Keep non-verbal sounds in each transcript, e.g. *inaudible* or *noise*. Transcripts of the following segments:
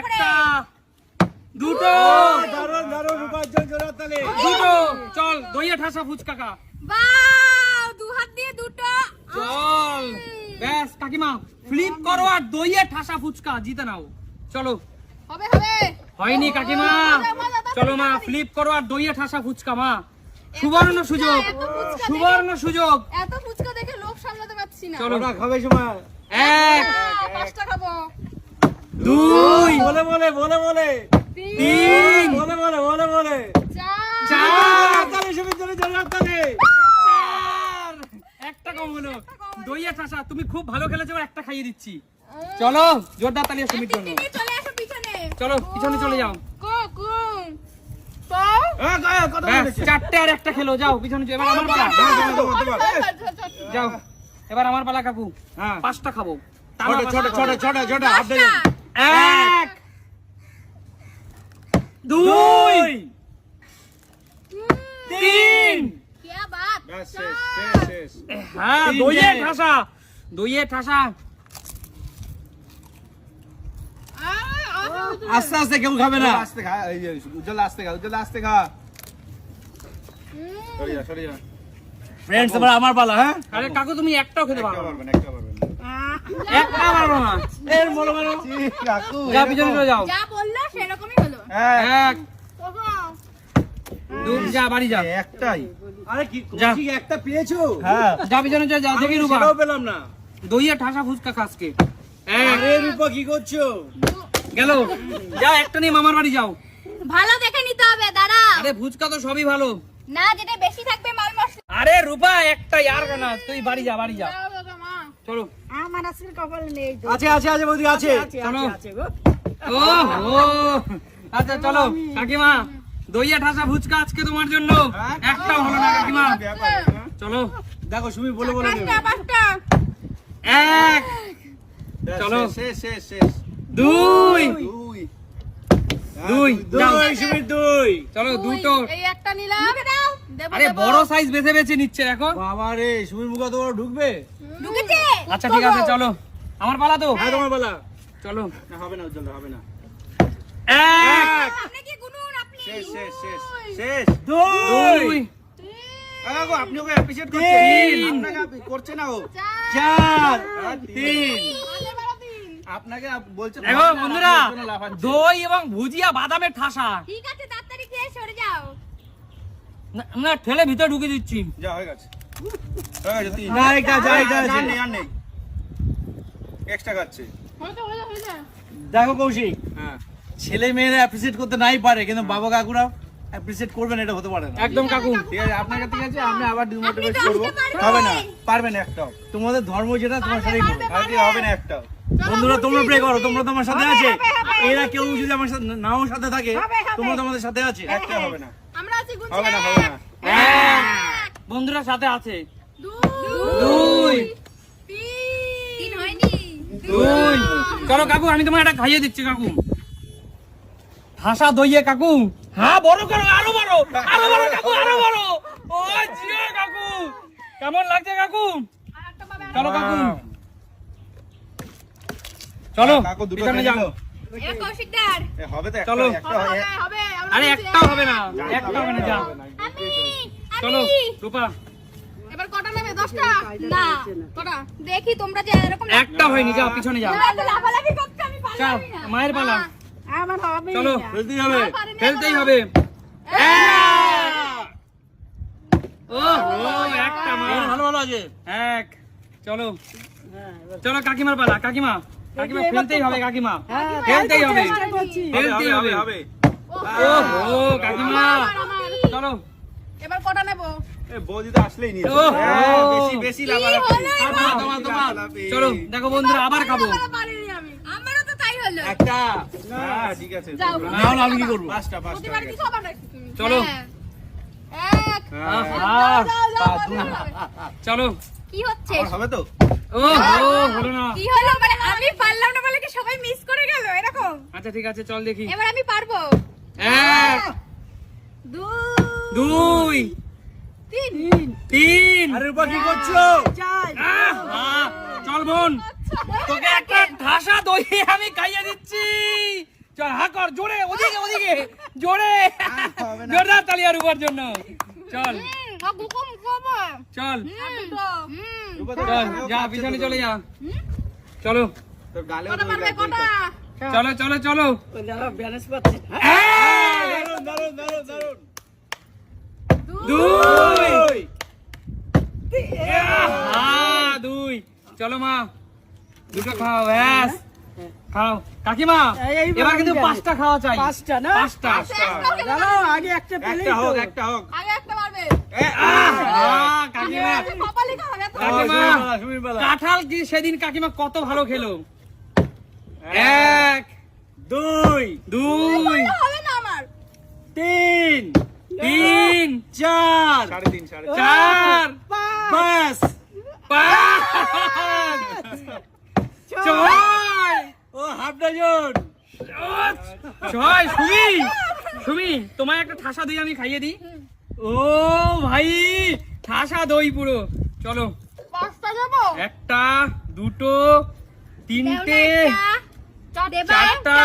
একটা দুটো। দারুণ দারুণ উপার্জন জোড়ার তালে। দুটো। চল দইয়ে ঠাসা ফুচকা খা বাহ দু হাত দিয়ে দুটো। চল। ব্যাস কাকিমা ফ্লিপ করো আর দইয়ে ঠাসা ফুচকা জিতে নাও। চলো। হবে হবে। হয়নি কাকিমা। চলো মা ফ্লিপ করো আর দইয়ে ঠাসা ফুচকা মা। সুবর্ণ সুযোগ। সুবর্ণ সুযোগ। এত ফুচকা দেখে লোভ সামলাতে পারছি না। চলো। ওরা খাবে সময়। এক। পাঁচটা খাব। দুই। বলে বলে বলে বলে। তিন। বলে বলে বলে বলে। চার। চার তালে সুবিধা জোরে জোড়ার তালে চার। একটা কম হলো। দইয়ে ঠাসা তুমি খুব ভালো খেলেছো একটা খাইয়ে দিচ্ছি। চলো জোরদার তালিয়া সুমির জন্য। চলে আসো পিছনে। চলো পিছনে চলে যাও। কো বলেছে। চারটে আর একটা খেলো যাও পিছনে এবার আমার পালা। হ্যাঁ, হ্যাঁ, হ্যাঁ। যাও এবার আমার পালা কাকু। হ্যাঁ। পাঁচটা খাব। ছোট ছোট ছোট ছোট ছোট এক দুই তিন। হ্যাঁ দইয়ে ঠাসা দইয়ে ঠাসা। আস্তে আস্তে কেউ খাবে না। আস্তে খা এই উজ্জ্বল আস্তে খা উজ্জ্বল আস্তে খা। ফ্রেন্ডস আমার পালা হ্যাঁ? আরে কাকু তুমি একটাও খেতে পারবে না একটা পারবে না। একটা পারব না এর বলো বলো কাকু যাও। পিছনে চলে যাও যা বলল সেরকমই হলো। হ্যাঁ এক। যা বাড়ি যা। একটাই। আরে কি একটা পেয়েছ? হ্যাঁ। যা পিছনে চলে যাও দেখি রূপা। পেলাম না। দইয়ে ঠাসা ফুচকা খাসকে। আরে রূপা কি করছ? গেল। যাও একটা নিয়ে মামার বাড়ি যাও। ভালো দেখে নিতে হবে দাঁড়া। আরে ফুচকা তো সবই ভালো। না যেটা বেশি থাকবে মাল মশলা। আরে রূপা একটা আর না তুই বাড়ি যা বাড়ি যা। চলো আমার কপাল নেই আছে আছে আছে বৌদি আছে। চলো। ও ও আচ্ছা চলো। কাকিমা দইয়া ঠাসা ফুচকা আজকে তোমার জন্য। একটা হলো না কাকিমা। চলো। দেখো সুমি বলে বলে এক। চলো। শেষ শেষ শেষ দুই। দুই। দুই, দুই সুমির দুই। চলো দুটো। এই একটা নিলাম। আরে বড় সাইজ বেছে বেছে নিচ্ছে দেখো। বাবা রে সুমির মুখা তো ঢুকবে। ঢুকেছে? আচ্ছা ঠিক আছে চলো। আমার পালা তো? হ্যাঁ তোমার বলা চলো। না হবে না উজ্জ্বল হবে না। এক। আপনি কি গুনুন আপনি শেষ শেষ শেষ শেষ। দুই। আপনি ওকে অ্যাপ্রিশিয়েট করছেন। আপনাকে করছে না ও? চার। চার। তিন। আগে বাড়ো তিন। আপনাকে আপ- বলছে দেখো বন্ধুরা দই এবং ভুজিয়া বাদামের ঠাসা। ঠিক আছে তাড়াতাড়ি খেয়ে সরে যাও। না, না ঠেলে ভিতরে ঢুকে দিচ্ছি। যা হয়ে গেছে। হয়ে হয়ে হয়ে দেখো কৌশিক হ্যাঁ। ছেলে মেয়েরা অ্যাপ্রিসিয়েট করতে নাই পারে কিন্তু বাবা কাকুরা অ্যাপ্রিসিয়েট করবেন এটা হতে পারে না। একদম কাকু। ঠিক আছে আপনাকে ঠিক আছে আমি আবার ডিমোটিভেট করব। হবে না পারবেন একটাও। তোমাদের ধর্ম যেটা তোমার সাথেই করবে আজকে হবে না একটাও। বন্ধুরা তোমরা প্রে করো তোমরা তোমার সাথে আছে। এরা কেউ যদি আমার সাথে নাও সাথে থাকে তোমরা তোমাদের সাথে আছে। একটা হবে না। আমরা আছি গুনছে হবে না হবে না। বন্ধুরা সাথে আছে। দুই দুই তিন তিন হয়নি। দুই। চলো কাকু আমি তোমার একটা খাইয়ে দিচ্ছি কাকু। ঠাসা দইয়ে কাকু। হ্যাঁ বড় করো আরও বড় আরও বড় কাকু আরও বড়। ও জিও কাকু। কেমন লাগছে কাকু? চলো কাকু। চলো কাকু দুটো পিছনে যাও। এ কৌশিকদার। হবে তো চলো। একটা একটা হবে হবে। আমরা আরে বলছি, একটাও হবে না। একটাও হবে না যা আমি চলো রূপা। এবার কটা নেবে? দশটা? না। কটা? দেখি তোমরা যে এরকম একটা হয়নি যাও পিছনে যাও। লাফালাফি করতে আমি না। মায়ের পালা। আমার হবে চলো ফেলতেই হবে। ফেলতেই হবে। ও ও একটা মা। ভালো ভালো আছে। এক। চলো। চলো কাকিমার পালা। কাকিমা কাকিমা ফেলতেই হবে কাকিমা। ফেলতেই হবে। ফেলতেই হবে হবে। ও কাকিমা। চলো। এবার কটা নেব? এ বৌদি তো আসলেই নিয়ে হ্যাঁ, বেশি বেশি লাফালাফি। হলো তোমার, তোমার, তোমার। চলো দেখো বন্ধুরা আবার খাব। আমারও তো তাই হলো। একটা। ঠিক আছে। যাও। না আমি কি করব? পাঁচটা পাঁচটা প্রতিবার কি গেছে। সবার রাখছি তুমি? চলো। এক। আহা, যাও, যাও, পাঁচ, যাও, যাও। চলো। কি হচ্ছে? হবে তো? ও হলো না। কি হলো? মানে আমি পারলাম না বলে কি সবাই মিস করে গেল? এরকম? আচ্ছা ঠিক আছে চল দেখি। এবার আমি পারব। এক। দুই দুই তিন। তিন। আরে রূপা কি করছ? চাই আহা, চল বোন। তোকে একটা ঠাসা দই আমি খাইয়ে দিচ্ছি। চল হা কর জোরে ওদিকে ওদিকে জোরে। জোরদার তালি আর উপর জন্য। চল। খাবে চল। চল যা পিছনে চলে যা। চলো। চলো চলো চলো। ওই ব্যালেন্স পাচ্ছি। দারুণ, দারুণ, দারুণ, দারুণ। দুই। দই। আহ, দুই। চলো মা দুটো খাও ব্যাস। খাও। কাকিমা এই, এই এবার কিন্তু পাঁচটা খাওয়া চাই। পাঁচটা না? পাঁচটা। দাঁড়াও, আগে একটা পেলেই একটা হোক একটা হোক। আগে একটা মারবে কাকিমা। কাকিমা। কাঁঠাল কি সেদিন কাকিমা কত ভালো খেলো? এক দুই। দুই। হবে না আমার। তিন। তিন চার। চার। পাঁচ। পাঁচ। ছয়। ও হাফ ডজন। ছয় সুমি। সুমি তোমায় একটা ঠাসা দই আমি খাইয়ে দিই। ও ভাই ঠাসা দই পুরো। চলো। একটা দুটো তিনটে দেও না একটা, দেবা চারটা, একটা,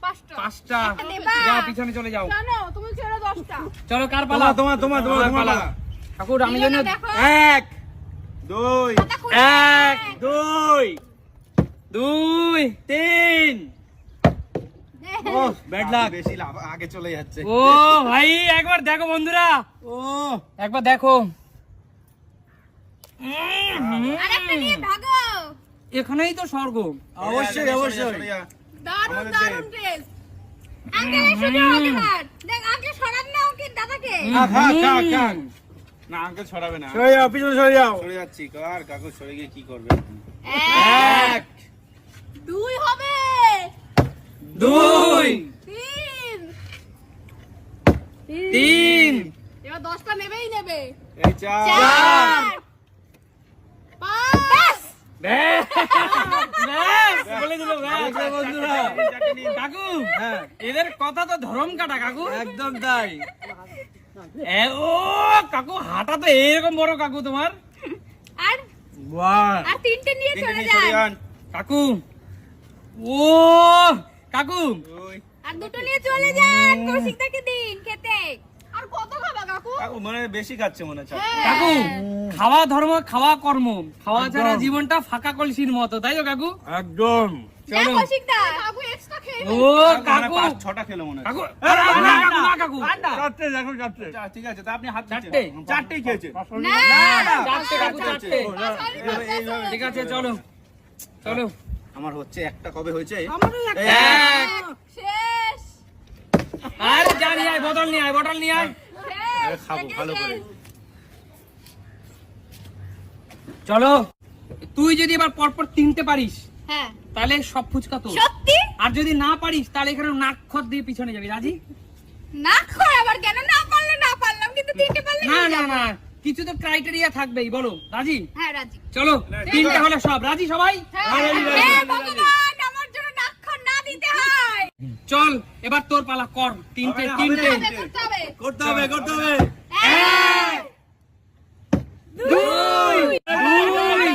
পাঁচটা। পাঁচটা। একটা দেবা। যাও পিছনে চলে যাও। জানো তুমি ছেড়ে দশটা। চলো কার পালা? তোমার তোমার তোমার তোমার পালা। পালা। ঠাকুর আমি জন্য দেখো। এক দুই এক দুই দুই তিন। ও ব্যাড লাক বেশি লাভ আগে চলে যাচ্ছে। ও ভাই একবার দেখো বন্ধুরা। ও। একবার দেখো। আর নিয়ে ভাগো। এখানেই তো স্বর্গ। অবশ্যই অবশ্যই। দারুণ দারুণ ড্রেস আঙ্কেল এসে দেখ আঙ্কেল সরান না ওকে দাদাকে। না আঙ্কেল ছড়াবে না। সরে যাও পিছনে সরে যাও। সরে যাচ্ছি কার? কাকু সরে গিয়ে কি করবে? এক দুই হবে। দুই তিন। তিন। এবার দশটা নেবেই নেবে। এই চার। পাঁচ। বলে দিল বন্ধুরা কাকু এদের কথা তো ধরম কাটা কাকু একদম তাই ও কাকু হাঁটা তো এরকম বড় কাকু তোমার আর আর তিনটে নিয়ে। কাকু ও কাকু দুটো নিয়ে চলে যান কৌশিকদাকে দিন খেতে কাকু? মনে বেশি খাচ্ছে মনে হচ্ছে কাকু খাওয়া ধর্ম খাওয়া কর্ম। খাওয়া ছাড়া জীবনটা ফাঁকা কলসির মতো তাই তো কাকু? একদম। চলো। কাকু এক্সট্রা খেয়ে ও কাকু কাকু। পাঁচ ছটা খেলো মনে কাকু না, কাকু। চারটে দেখো চারটে। ঠিক আছে তা আপনি হাত চারটে? দিচ্ছেন চারটেই খেয়েছে। না চারটে কাকু চারটে। এইভাবে- এইভাবে- ঠিক আছে চলো। চলো। আমার হচ্ছে একটা কবে হয়েছে? এক শেষ আর যা নিয়ে আয় বোতল নিয়ে আয় বোতল নিয়ে আয়। খাব ভালো করে। চলো তুই যদি এবার পরপর তিনটে পারিস হ্যাঁ। তাহলে সব ফুচকা তো সত্যি? আর যদি না পারিস তাহলে এখানে নাক খত দিয়ে পিছনে যাবি রাজি? না আবার কেন না পারলে? না পারলাম কিন্তু তিনটে পারলে না না না কিছু তো ক্রাইটেরিয়া থাকবেই বলো রাজি? হ্যাঁ রাজি। চলো তিনটে হলে সব রাজি সবাই? হ্যাঁ। ভগবান আমার জন্য নাক্ষর না দিতে হয়। চল এবার তোর পালা কর। তিনটে তিনটে। করতে হবে করতে হবে এক দুই দুই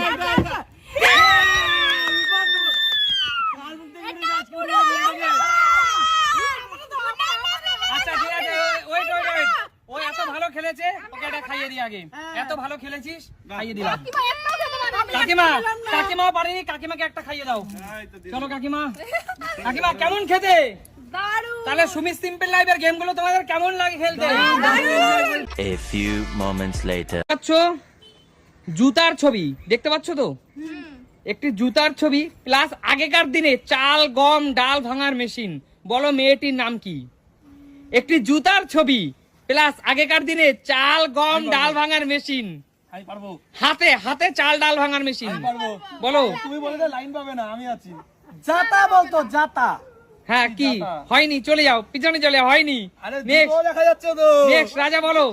আচ্ছা খেলেছে ওকে এটা খাইয়ে দি আগে। এত ভালো খেলেছিস খাইয়ে দিলাম। কাকিমা। কাকিমা পারেনি কাকিমাকে একটা খাইয়ে দাও। দিলাম। চলো কাকিমা। কাকিমা কেমন খেতে? তাহলে সুমি সিম্পল গেমগুলো তোমাদের কেমন লাগে খেলতে? few moments later. পাচ্ছ? জুতার ছবি। দেখতে পাচ্ছ তো? একটি জুতার ছবি প্লাস আগেকার দিনে চাল গম ডাল ভাঙার মেশিন। বলো মেয়েটির নাম কি? একটি জুতার ছবি প্লাস আগেকার দিনে চাল গম। ডাল ভাঙার মেশিন। আমি পারব। হাতে হাতে চাল ডাল ভাঙার মেশিন পারব। বলো। তুমি বলে লাইন পাবে না আমি আছি। জাতা বলতো জাতা হ্যাঁ কি? হয়নি চলে যাও। পিছনে চলে যাও, হয়নি। নেক্সট দেখা যাচ্ছে তো। নেক্সট রাজা বলো।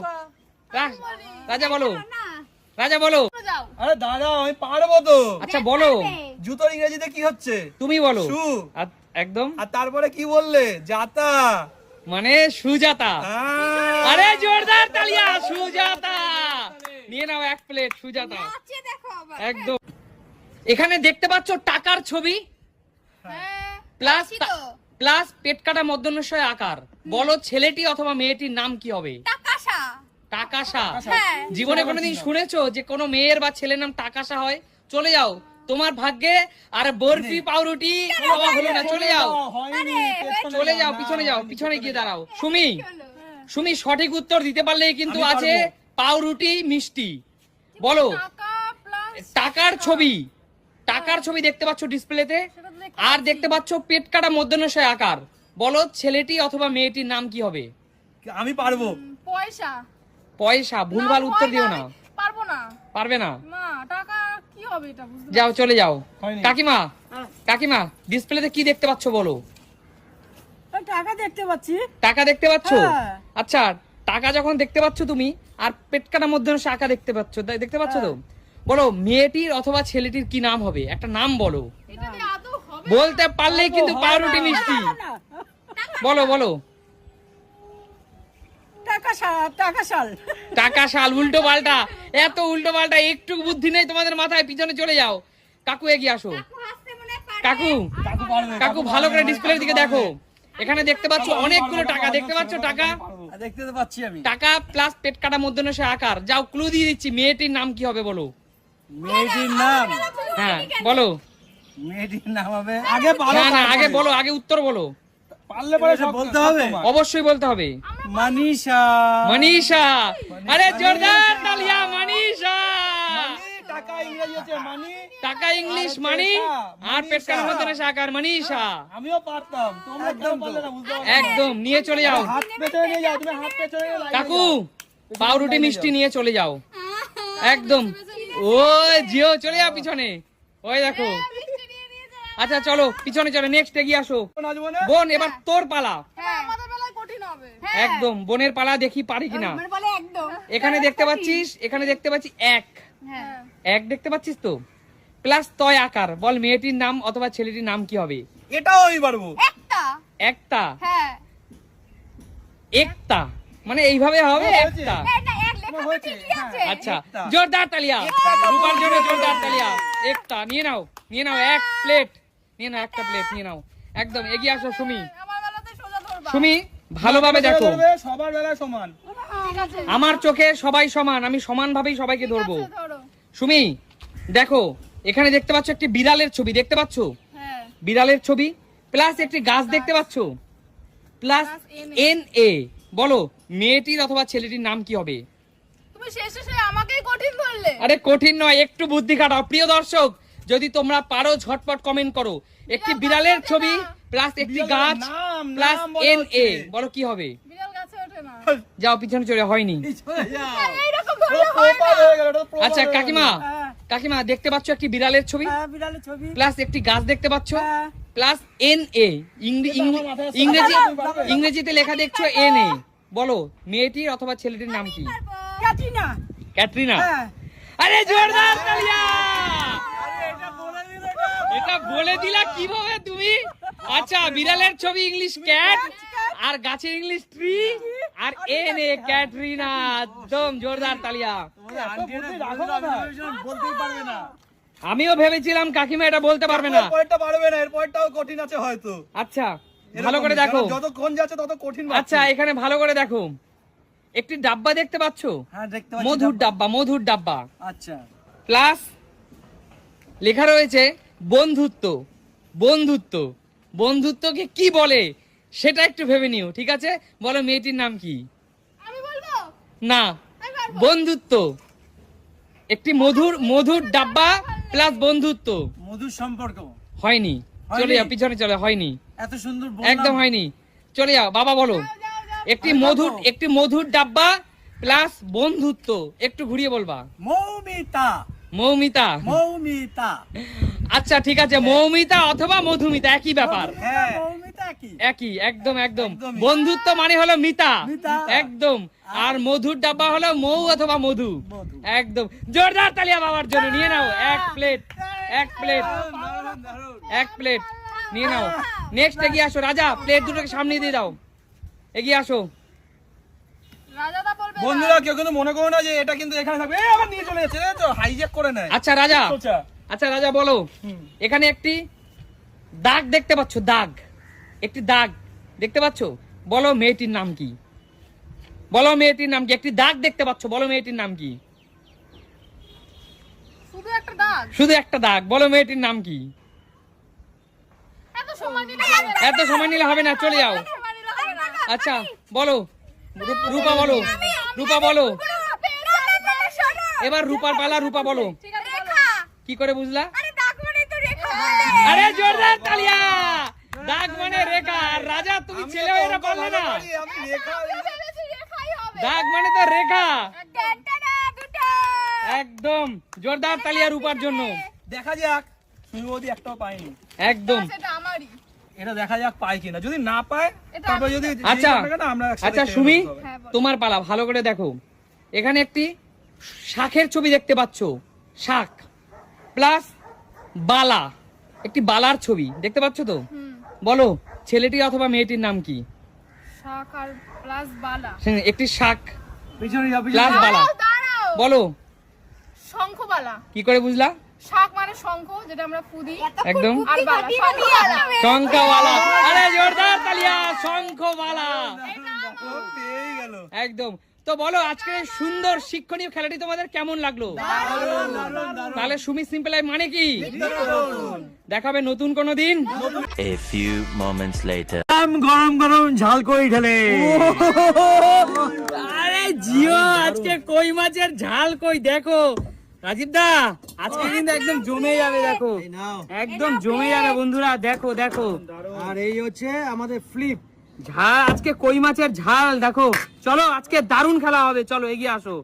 রাজা বলো। রাজা বলো। আরে দাদা আমি পারব তো। আচ্ছা বলো। জুতোর ইংরেজিতে কি হচ্ছে? তুমি বলো। শু। একদম? আর তারপরে কি বললে? জাতা মানে সুজাতা। আরে জোরদার তালিয়া সুজাতা। নিয়ে নাও এক প্লেট সুজাতা। একদম। এখানে দেখতে পাচ্ছ টাকার ছবি? হ্যাঁ। প্লাস প্লাস পেট কাটা মধ্যনশয় আকার। বলো ছেলেটি অথবা মেয়েটির নাম কি হবে? টাকাশা। টাকাশা। হ্যাঁ। জীবনে কোনোদিন শুনেছো যে কোনো মেয়ের বা ছেলের নাম টাকাশা হয়? চলে যাও। তোমার ভাগ্যে আর বরফি পাউরুটি হলো না চলে যাও। চলে যাও পিছনে যাও পিছনে গিয়ে দাঁড়াও। সুমি সুমি সঠিক উত্তর দিতে পারলে কিন্তু আছে। পাউরুটি মিষ্টি। বলো টাকার ছবি টাকার ছবি দেখতে পাচ্ছ ডিসপ্লেতে আর দেখতে পাচ্ছ পেট কাটা মধ্যনশয় আকার। বলো ছেলেটি অথবা মেয়েটির নাম কি হবে? আমি পারব। পয়সা। পয়সা ভুলভাল না, উত্তর দিও না, পারব না। পারবে না? না টাকা কি হবে এটা যাও চলে যাও। কাকিমা কাকিমা ডিসপ্লেতে কি দেখতে পাচ্ছ বলো? টাকা দেখতে পাচ্ছি। টাকা দেখতে পাচ্ছ? হ্যাঁ। আচ্ছা টাকা যখন দেখতে পাচ্ছ তুমি আর পেট কাটার মধ্যে আঁকা দেখতে পাচ্ছ তাই দেখতে পাচ্ছ তো? বলো মেয়েটির অথবা ছেলেটির কি নাম হবে? একটা নাম বলো। এটা দিয়ে আদৌ হবে? বলতে পারলেই কিন্তু পাউরুটি মিষ্টি। বলো বলো। টাকা শা- টাকা শাল। টাকা শাল উল্টো পাল্টা। এত উল্টো পাল্টা একটু বুদ্ধি নেই তোমাদের মাথায় পিছনে চলে যাও। কাকু এগিয়ে আসো। কাকু। কাকু কাকু পারবে। কাকু ভালো করে ডিসপ্লের দিকে দেখো। এখানে দেখতে পাচ্ছ অনেকগুলো টাকা। দেখতে পাচ্ছ টাকা? দেখতে তো পাচ্ছি আমি। টাকা প্লাস পেট কাটা মধ্যে সে আকার। যাও ক্লু দিয়ে দিচ্ছি মেয়েটির নাম কি হবে বলো? মেয়েটির নাম? হ্যাঁ বলো। মেয়েটির নাম হবে? আগে বলো না না আগে বলো আগে উত্তর বলো। পারলে পরে সব বলতে হবে? অবশ্যই বলতে হবে। মানিষা মনীষা আরে জোরদার তালিয়া মনীষা মানি, টাকা ইংরেজি হচ্ছে মানি? টাকা ইংলিশ মানি? আর পেট কাটার মধ্যে সে আকার মনীষা। আমিও পারতাম। তোমরা কেউ পারলে না বুঝতে একদম নিয়ে চলে যাও। হাত পেছনে নিয়ে যাও তুমি হাত পেছনে কাকু পাউরুটি মিষ্টি নিয়ে চলে যাও। একদম। ও জিও চলে যাও পিছনে। ওই দেখো। আচ্ছা চলো পিছনে চলো নেক্সট এগিয়ে আসো। বোন এবার তোর পালা। হ্যাঁ আমাদের বেলায় কঠিন হবে। একদম বোনের পালা দেখি পারি কিনা। আমার বলে একদম। এখানে দেখতে পাচ্ছিস এখানে দেখতে পাচ্ছি এক। হ্যাঁ। এক দেখতে পাচ্ছিস তো? প্লাস তয় আকার। বল মেয়েটির নাম অথবা ছেলেটির নাম কি হবে? এটাও আমি পারব। একটা। একটা? হ্যাঁ। একটা? মানে এইভাবে হবে একটা? এই না এক লেখা হয়েছে, ঠিকই আছে। আচ্ছা জোরদার তালিয়া। রূপার জন্য জোরদার তালিয়া। একটা নিয়ে নাও নিয়ে নাও এক প্লেট নিয়ে নাও একটা প্লেট নিয়ে নাও। একদম এগিয়ে আসো সুমি। আমার বেলাতে সোজা ধরবা। সুমি ভালোভাবে দেখো। সবার বেলায় সমান। আমার চোখে সবাই সমান আমি সমানভাবেই সবাইকে ধরবো। সুমি দেখো এখানে দেখতে পাচ্ছ একটি বিড়ালের ছবি দেখতে পাচ্ছ? হ্যাঁ। বিড়ালের ছবি প্লাস একটি গাছ দেখতে পাচ্ছ? প্লাস এন এ বলো মেয়েটির অথবা ছেলেটির নাম কি হবে? তুমি শেষে শেষে আমাকেই কঠিন ধরলে। আরে কঠিন নয় একটু বুদ্ধি খাটাও। প্রিয় দর্শক যদি তোমরা পারো ঝটপট কমেন্ট করো। একটি বিড়ালের ছবি প্লাস একটি গাছ প্লাস এন এ বলো। কি হবে? বিড়াল গাছে ওঠে না। *laughs* যাও পিছনে চলে হয়নি আচ্ছা কাকিমা হ্যাঁ। কাকিমা দেখতে পাচ্ছ একটি বিড়ালের ছবি? হ্যাঁ, বিড়ালের ছবি। প্লাস একটি গাছ দেখতে পাচ্ছ? হ্যাঁ। প্লাস এন এ ইংরেজি ইংরেজিতে লেখা দেখছ এন এ বলো মেয়েটির অথবা ছেলেটির নাম কি? ক্যাটরিনা। ক্যাটরিনা? হ্যাঁ। আরে জোরদার তালিয়া! এটা বলে দিলা কীভাবে তুমি? আচ্ছা বিড়ালের ছবি ইংলিশ ক্যাট আর গাছের ইংলিশ ট্রি আর এন এ ক্যাটরিনা একদম জোরদার তালিয়া। বলতেই পারবে না। আমিও ভেবেছিলাম কাকিমা এটা বলতে পারবে না। পারবে না এরপরটাও কঠিন আছে হয়তো। আচ্ছা ভালো করে দেখো। যতক্ষণ যাচ্ছে তত কঠিন। আচ্ছা এখানে ভালো করে দেখো। একটি ডাব্বা দেখতে পাচ্ছো? হ্যাঁ দেখতে পাচ্ছি মধুর ডাব্বা। মধুর ডাব্বা। আচ্ছা। প্লাস লেখা রয়েছে বন্ধুত্ব বন্ধুত্ব। বন্ধুত্বকে কি বলে? সেটা একটু ভেবে নিও ঠিক আছে? বলো মেয়েটির নাম কি? আমি বলব? না বন্ধুত্ব। একটি মধুর মধুর ডাব্বা প্লাস বন্ধুত্ব। মধুর সম্পর্ক। হয়নি। চলে? যাও পিছনে চলে হয়নি। এত সুন্দর একদম হয়নি। চলে যাও বাবা বলো। একটি মধুর একটি মধুর ডাব্বা প্লাস বন্ধুত্ব। একটু ঘুরিয়ে বলবা। মৌমিতা। মৌমিতা। মৌমিতা। আচ্ছা ঠিক আছে মৌমিতা অথবা মধুমিতা একই ব্যাপার। হ্যাঁ। একই? একদম একদম। বন্ধুত্ব মানে হলো মিতা। মিতা। একদম। আর মধুর ডাব্বা হলো মৌ অথবা মধু। মধু। একদম। জোরদার তালিয়া বাবার জন্য নিয়ে নাও। এক প্লেট এক প্লেট এক প্লেট নিয়ে নাও। নেক্সট এগিয়ে আসো রাজা প্লেট দুটোকে সামনে দিয়ে দাও। এগিয়ে আসো। বন্ধুরা কেউ কিন্তু মনে করো না যে এটা কিন্তু এখানে থাকবে। আবার নিয়ে চলে যাচ্ছে তো হাইজ্যাক করে নেয়। আচ্ছা রাজা। আচ্ছা রাজা বলো। এখানে একটি দাগ দেখতে পাচ্ছ দাগ। একটি দাগ। দেখতে পাচ্ছ? বলো মেয়েটির নাম কি? বলো মেয়েটির নাম কি? একটি দাগ দেখতে পাচ্ছ? বলো মেয়েটির নাম কি? শুধু একটা দাগ। শুধু একটা দাগ। বলো মেয়েটির নাম কি? এত সময় নিলে হবে না। চলে যাও। আচ্ছা বলো। রূপ- বলো। রূপা বলো। এবার রূপার পালা রূপা বলো। কি করে বুঝলা। আরে জোরদার তালিয়া! দাগ মানে রেখা আর রাজা তুমি ছেলে হয়ে পারলে না। দাগ মানে তো রেখা। একদম। জোরদার তালিয়া রূপার জন্য। দেখা যাক একটাও পায়নি। একদম। সেটা আমারই। এটা দেখা যাক পায় কিনা। যদি না পায় তারপর যদি আচ্ছা আচ্ছা সুমি। হ্যাঁ, বলো। তোমার পালা ভালো করে দেখো। এখানে একটি শাখের ছবি দেখতে পাচ্ছ। শাখ প্লাস বালা। একটি বালার ছবি দেখতে পাচ্ছ তো? হুম। বলো ছেলেটি অথবা মেয়েটির নাম কি? শাক আর প্লাস বালা। একটি শাক পিছনে যাও প্লাস বালা। বলো। শঙ্খবালা। কি করে বুঝলা? শাক মানে শঙ্খ যেটা আমরা ফুদি। একদম। আর বালা শঙ্খবালা। আরে জোরদার তালিয়া একদম। তো বলো আজকে সুন্দর শিক্ষণীয় খেলাটি তোমাদের কেমন লাগল? তাহলে সুমি সিম্পল মানে কি? দেখাবে নতুন কোনো দিন? গরম গরম ঝাল কই ঢেলে? আরে জিও আজকে কই মাছের ঝাল কই? দেখো রাজীব দা আজকে কিন্তু একদম জমে যাবে দেখো। একদম জমে যাবে বন্ধুরা দেখো দেখো। আর এই হচ্ছে আমাদের ফ্লিপ। ঝাল আজকে কই মাছের ঝাল দেখো। চলো আজকে দারুণ খেলা হবে। চলো এগিয়ে আসো।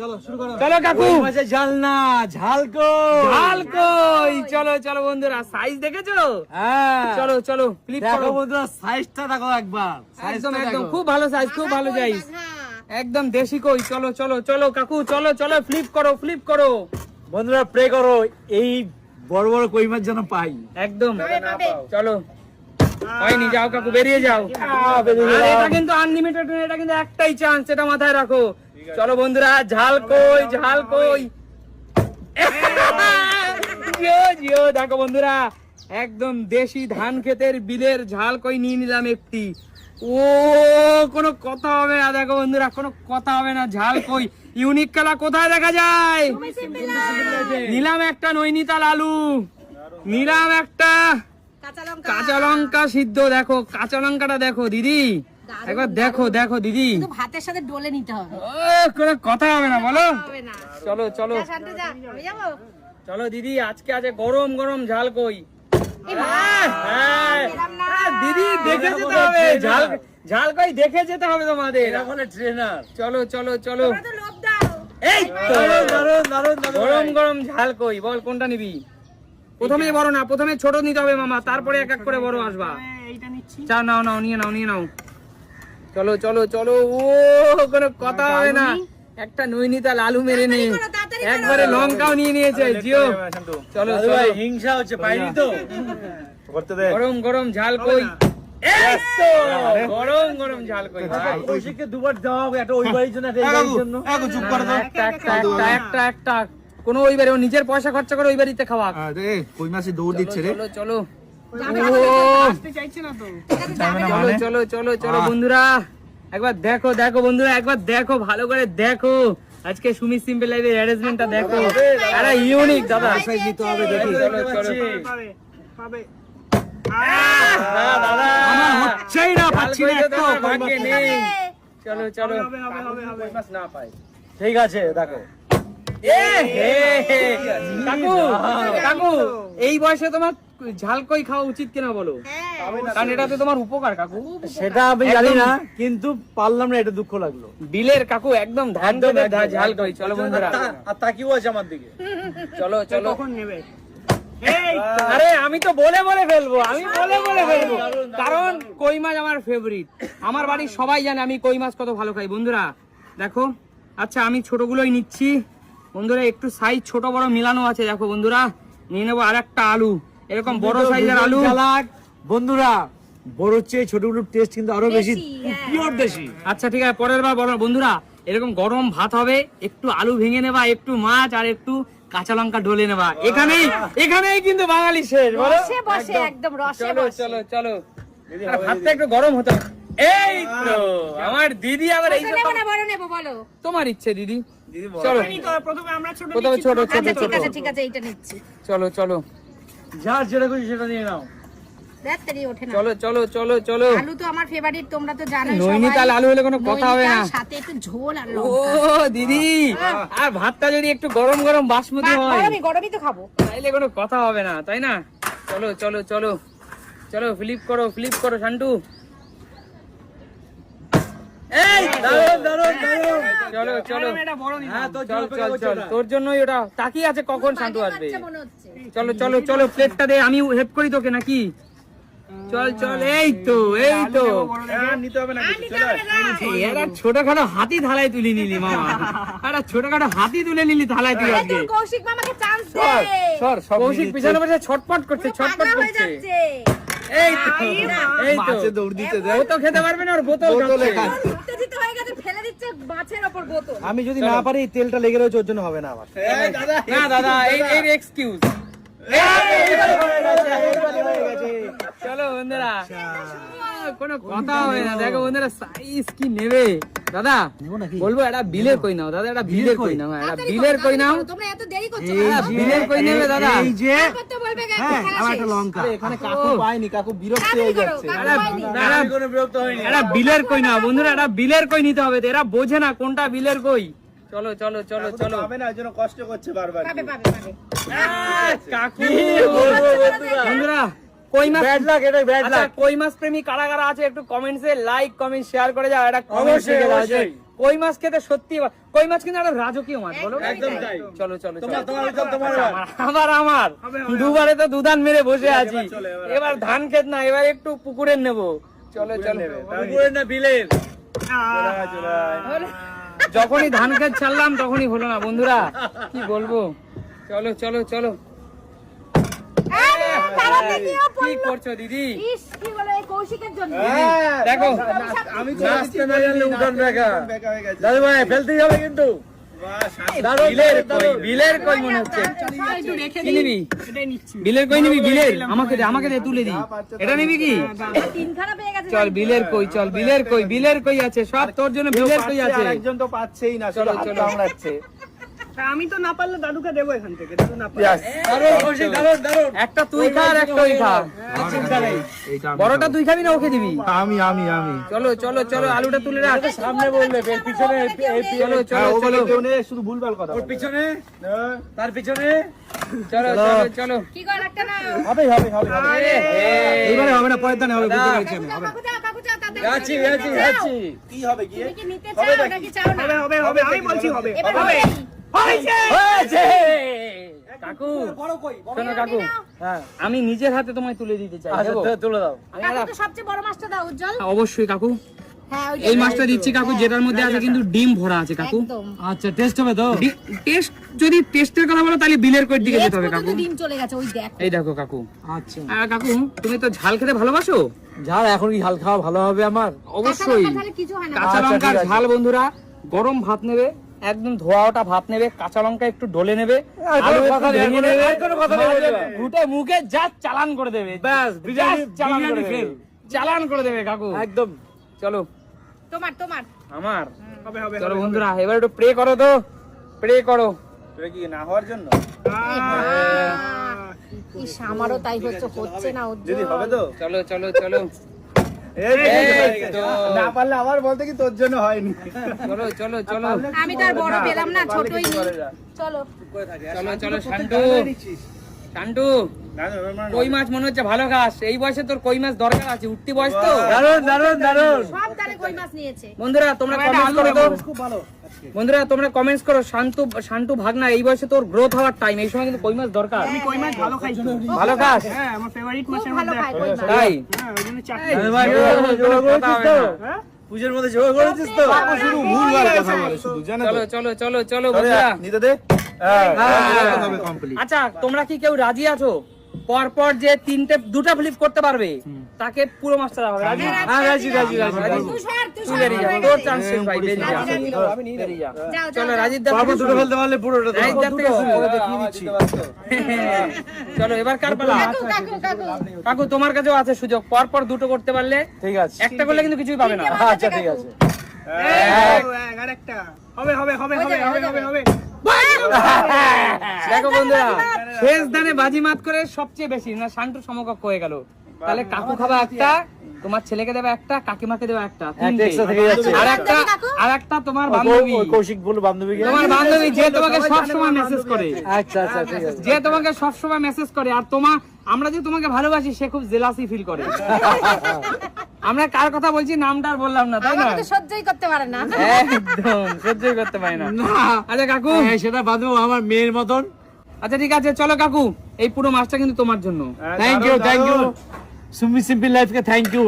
চলো শুরু করো। চলো কাকু। মাছের ঝাল না ঝাল কই? ঝাল কই? চলো চলো বন্ধুরা সাইজ দেখেছ? হ্যাঁ। চলো চলো ফ্লিপ করো। বন্ধুরা সাইজটা দেখো একবার। একদম একদম খুব ভালো সাইজ খুব ভালো সাইজ একদম দেশি কই। চলো চলো চলো কাকু চলো চলো ফ্লিপ করো ফ্লিপ করো। বন্ধুরা প্রে করো এই বড় বড় কই মাছ যেন পাই। একদম। চলো। হয়নি যাও কাকু বেরিয়ে যাও। আর এটা কিন্তু আনলিমিটেড এটা কিন্তু একটাই চান্স এটা মাথায় রাখো। চলো বন্ধুরা ঝাল কই ঝাল কই? জিও জিও দেখো বন্ধুরা একদম দেশি ধান ক্ষেতের বিলের ঝাল কই নিয়ে নিলাম একটি। ও কোনো কথা হবে না দেখো বন্ধুরা কোনো কথা হবে না ঝাল কই। ইউনিক খেলা কোথায় দেখা যায়? নিলাম একটা নৈনিতাল আলু। নিলাম একটা কাঁচা লঙ্কা। সিদ্ধ দেখো কাঁচা লঙ্কাটা দেখো দিদি। একবার দেখো দেখো দিদি। ভাতের সাথে ডলে নিতে হবে। কোনো কথা হবে না বলো। চলো চলো। শান্ত যা আমি যাব। চলো দিদি আজকে আছে গরম গরম ঝাল কই? দিদি দেখে যেতে হবে। ঝাল ঝাল কই দেখে যেতে হবে তোমাদের। বলে ট্রেনার চলো চলো চলো। এই গরম গরম ঝাল কই বল কোনটা নিবি? প্রথমে বড় না প্রথমে ছোট নিতে হবে মামা তারপরে এক এক করে বড় আসবা। চা নাও নাও নিয়ে নাও নিয়ে নাও। চলো চলো চলো ও কোনো কথা হবে না। একটা নৈনিতাল আলু মেরে নে একবারে লঙ্কাও নিয়ে নিয়েছে জিও। চলো ভাই হিংসা হচ্ছে পাইনি তো। করতে দে। গরম গরম ঝাল কই? এই গরম গরম ঝাল কই? কৌশিককে দুবার দেওয়া হবে একটা ওই বাড়ির জন্য একটা এই জন্য। একটু চুপ করে না, একটা একটা একটা একটা একটা। কোনো ওই বাড়ি ও নিজের পয়সা খরচা করে ওই বাড়িতে খাওয়া। কই মাসি দৌড় দিচ্ছে রে। চলো চলো। চাইছে চলো চলো চলো চলো বন্ধুরা। একবার দেখো দেখো বন্ধুরা একবার দেখো ভালো করে দেখো। আজকে সুমি সিম্পল লাইভের অ্যারেঞ্জমেন্টটা দেখো। আরে ইউনিক দাদা। সাইজ নিতে হবে দেখি। চলো চলো। পাবে পাবে দাদা। আমার হচ্ছেই না পাচ্ছি না চলো চলো। হবে হবে হবে হবে। না পাই ঠিক আছে দেখো। কাকু কাকু এই বয়সে তোমার ঝাল কই খাওয়া উচিত কিনা বলো? কারণ এটা তো তোমার উপকার কাকু। সেটা আমি জানি না কিন্তু পারলাম না এটা দুঃখ লাগল। বিলের কাকু একদম ধান ঝাল কই চলো বন্ধুরা। আর তাকিও আছে আমার দিকে। চলো চলো। কখন নেবে? আরে আমি তো বলে বলে ফেলব আমি বলে বলে ফেলব। কারণ কই মাছ আমার ফেভারিট আমার বাড়ির সবাই জানে আমি কই মাছ কত ভালো খাই বন্ধুরা। দেখো আচ্ছা আমি ছোটগুলোই নিচ্ছি। বন্ধুরা একটু সাইজ ছোট বড় মিলানো আছে দেখো বন্ধুরা। নিয়ে নেব আর একটা আলু। এরকম বড় সাইজের আলু। বন্ধুরা বড় চেয়ে ছোটগুলোর টেস্ট কিন্তু আরও বেশি পিওর দেশি। আচ্ছা ঠিক আছে পরের বার বড় বন্ধুরা এরকম গরম ভাত হবে একটু আলু ভেঙে নেবা একটু মাছ আর একটু কাঁচা লঙ্কা ডলে নেবা। এখানেই এখানেই কিন্তু বাঙালি শেষ বসে একদম। রসে চলো চলো চলো। ভাতটা একটু গরম হতো এই তো আমার দিদি আবার এই বলো। তোমার ইচ্ছে দিদি। প্রথমে আমরা ছোট ছোট ছোট ঠিক আছে ঠিক আছে এইটা নিচ্ছি। চলো চলো। যার যেটা খুশি সেটা নিয়ে নাও। দেখ তাড়ি ওঠে না। চলো চলো চলো চলো। আলু তো আমার ফেভারিট তোমরা তো জানোই নৈনিতাল আলু হলে কোনো কথা হবে না। সাথে একটু ঝোল আর ও দিদি! আর ভাতটা যদি একটু গরম গরম বাসমতি হয় গরমই গরমই তো খাব। তাইলে কোনো কথা হবে না তাই না? চলো চলো চলো। চলো ফ্লিপ করো ফ্লিপ করো শান্টু। এই দারুণ দারুণ দারুণ। চলো চলো। ম্যাডাম, এটা বড় নিলাম। হ্যাঁ তোর চল চল চল। তোর জন্যই ওটা তাকিয়ে আছে কখন আসবে? মনে চলো চলো চলো প্লেটটা দে আমি হেল্প করি তোকে নাকি? চল চল এই তো এই তো। হ্যাঁ, ছোটখাটো হাতি থালায় তুলে নিলি মামা। একটা ছোটখাটো হাতি তুলে নিলি থালায় তুই আজকে। কৌশিক মামাকে চান্স দে। সর সব কৌশিক পিছনে বসে ছটপট করছে ছটপট করছে। এই তো এই তো মাছে দৌড় দিতে ও তো খেতে পারবে না ওর বোতল বোতলে উত্তেজিত হয়ে গেছে ফেলে দিচ্ছে মাছের ওপর বোতল। আমি যদি না পারি তেলটা লেগে রয়েছে ওর জন্য হবে না আমার। দাদা না দাদা এই এই এক্সকিউজ চলো বন্ধুরা। কোনো কথা হবে না। দেখো বন্ধুরা সাইজ কি নেবে? দাদা বলব এটা বিলের কই নাও? দাদা এটা বিলের কই নাও? এটা বিলের কই নাও? তোমরা এত দেরি করছ বিলের কই নেবে দাদা? এই যে তারপর তো বলবে যে খেলা আমার একটা লঙ্কা। এখানে কাকু পাইনি কাকু বিরক্ত হয়ে যাচ্ছে। কাকু দাদা কোনো বিরক্ত হইনি এটা বিলের কই না বন্ধুরা এটা বিলের কই নিতে হবে। তো এরা বোঝে না কোনটা বিলের কই। চলো চলো চলো চলো। পাবে না ওই জন্য কষ্ট করছে বারবার। পাবে পাবে পাবে কাকু। বন্ধুরা? কই মাছ ব্যাড লাক এটা ব্যাড আচ্ছা কই মাছ প্রেমী? কারা কারা আছে? একটু কমেন্টসে লাইক কমেন্ট শেয়ার করে যাও। এটা অবশ্যই, অবশ্যই। কই মাছ খেতে সত্যি কই মাছ কিন্তু একটা রাজকীয় মাছ বলো? একদম তাই। চলো চলো চলো। তোমার তোমার আমার আবার আমার। দুবারে তো দুধান মেরে বসে আছি। এবার ধান ক্ষেত না এবার একটু পুকুরের নেব। চলো চলো। পুকুরের না বিলের। চলে। যখনই ধান খেত ছাড়লাম তখনই হলো না। বন্ধুরা কি বলব? চলো চলো চলো। কি করছ দিদি। হ্যাঁ, দেখো। আমি দাদু ভাই ফেলতেই হবে কিন্তু। বিলের কই বিলের কই মনে হচ্ছে? সবাই একটু রেখে কি নিবি বিলের কই নিবি? বিলের। আমাকে দে আমাকে দে তুলে দি এটা নিবি কি? গেছে চল বিলের কই চল বিলের কই বিলের কই আছে সব তোর জন্য বিলের কই আছে। একজন তো পাচ্ছেই না চলো, চলো। আমরা আমি তো না পারলে দাদুকে দেবো এখান থেকে দাদু না পারলে। একটা তুই খা আর একটা ওই খা। চিন্তা নেই। বড়টা তুই খাবি না ওকে দিবি? আমি আমি আমি। চলো চলো চলো আলুটা তুলে রাখ। সামনে বললে পিছনে চলো হ্যাঁ, চলো চলো বলে কেউ নেই, শুধু ভুলভাল কথা ওর পিছনে হ্যাঁ। তার পিছনে। চলো চলো। চলো কি কর একটা না হবে হবে হবে হবে। এবারে হবে না পরের দানে হবে বুঝতে পেরেছি আমি। যাচ্ছি যাচ্ছি যাচ্ছি। কি হবে গিয়ে? হবে হবে হবে বলছি হবে। কাকু শোনো কাকু হ্যাঁ আমি নিজের হাতে তোমায় তুলে দিতে চাই আচ্ছা দেবো? তো- তুলে দাও। আমি কাকু একটা- তো সবচেয়ে বড় মাছটা দাও উজ্জ্বল। অবশ্যই কাকু। হ্যাঁ এই মাছটা দিচ্ছি কাকু যেটার মধ্যে আছে কিন্তু ডিম ভরা আছে কাকু। আচ্ছা টেস্ট হবে তো? টেস্ট যদি টেস্টের কথা বলো তাহলে বিলের কোট দিকে যেতে হবে কাকু। ডিম চলে গেছে ওই দেখো। এই দেখো কাকু। আচ্ছা। আহ, কাকু তুমি তো ঝাল খেতে ভালোবাসো? ঝাল এখন কি ঝাল খাওয়া ভালো হবে আমার? অবশ্যই। হয় কাঁচা আচ্ছা, লঙ্কার ঝাল বন্ধুরা গরম ভাত নেবে। একদম ধোয়া ওটা ভাত নেবে কাঁচা লঙ্কা একটু ডলে নেবে। ঘুটে মুখে যা চালান করে দেবে চালান করে দেবে। চালান করে দেবে কাকু। একদম। চলো। তোমার তোমার। আমার? চলো বন্ধুরা এবার একটু প্রে করো তো। প্রে করো। তোরা কি না হওয়ার জন্য? আমারও তাই হচ্ছে হচ্ছে না যদি হবে তো? চলো চলো চলো। না পারলে আবার বলতে কি তোর জন্য হয়নি। চলো চলো চলো। আমি তো আর বড় পেলাম না ছোটই। চলো। চলো চলো কই মাছ মনে হচ্ছে? ভালো খাস এই বয়সে তোর কই মাছ দরকার আছে? উঠতি বয়স তো? দারুণ দারুণ দারুণ। সব তারে কই মাছ নিয়েছে। বন্ধুরা তোমরা কমেন্টস করো তো। বন্ধুরা তোমরা কমেন্টস করো শান্তু শান্তু ভাগনা এই বয়সে তোর গ্রোথ হওয়ার টাইম এই সময় কিন্তু কই মাছ দরকার? আমি কই মাছ ভালো খাই। ভালো খাস হ্যাঁ আমার ফেভারিট মাছের মধ্যে তাই? হ্যাঁ ওই জন্য জোর জোর কথা করেছিস তো? না। হ্যাঁ? পুজোর মধ্যে জোর করেছিস তো? কাকু শুধু ভুলভাল কথা বলে শুধু জানো চলো চলো চলো চলো বন্ধুরা। নিতে দে। হ্যাঁ, হ্যাঁ। হ্যাঁ। আচ্ছা তোমরা কি কেউ রাজি আছো? পরপর যে তিনটে দুটা ফ্লিপ করতে পারবে তাকে পুরো দেওয়া হবে। রাজি? হ্যাঁ রাজি রাজি রাজি তুই বেরিয়ে যা তোর চান্স শেষ ভাই বেরিয়ে যা। আমি নিয়ে বেরিয়ে যা। যাও চলো রাজীব দা পরপর দুটো ফেলতে পারলে পুরোটা রাজীব দা থেকে শুরু করো, দেখিয়ে দিচ্ছি চলো এবার কার পালা? কাকু কাকু কাকু। কাকু তোমার কাছেও আছে সুযোগ। পর পর দুটো করতে পারলে ঠিক আছে। একটা করলে কিন্তু কিছুই পাবে না। আচ্ছা ঠিক আছে। এক। আরেকটা। হবে হবে হবে হবে হবে হবে। দেখো বন্ধুরা শেষ দানে বাজিমাত করে সবচেয়ে বেশি, না শান্ত সমকক্ষ হয়ে গেল। তাহলে কাকু খাবা একটা তোমার ছেলেকে দেবে একটা কাকিমাকে দেবে একটা যাচ্ছে। আর একটা আর একটা তোমার বান্ধবী। কৌশিক বলে বান্ধবীকে। তোমার বান্ধবী যে তোমাকে সব সময় মেসেজ করে। আচ্ছা আচ্ছা ঠিক আছে যে তোমাকে সব সময় মেসেজ করে আর তোমার আমরা যে তোমাকে ভালোবাসি সে খুব জেলাসি ফিল করে। *laughs* আমরা কার কথা বলছি নামটা আর বললাম না তাই না? সহ্যই করতে পারে না। একদম সহ্যই করতে পারি না। আচ্ছা কাকু। হ্যাঁ, সেটা বান্ধব আমার মেয়ের মতন। আচ্ছা ঠিক আছে চলো কাকু। এই পুরো মাছটা কিন্তু তোমার জন্য। Thank you thank you Sumi simple লাইফকে thank you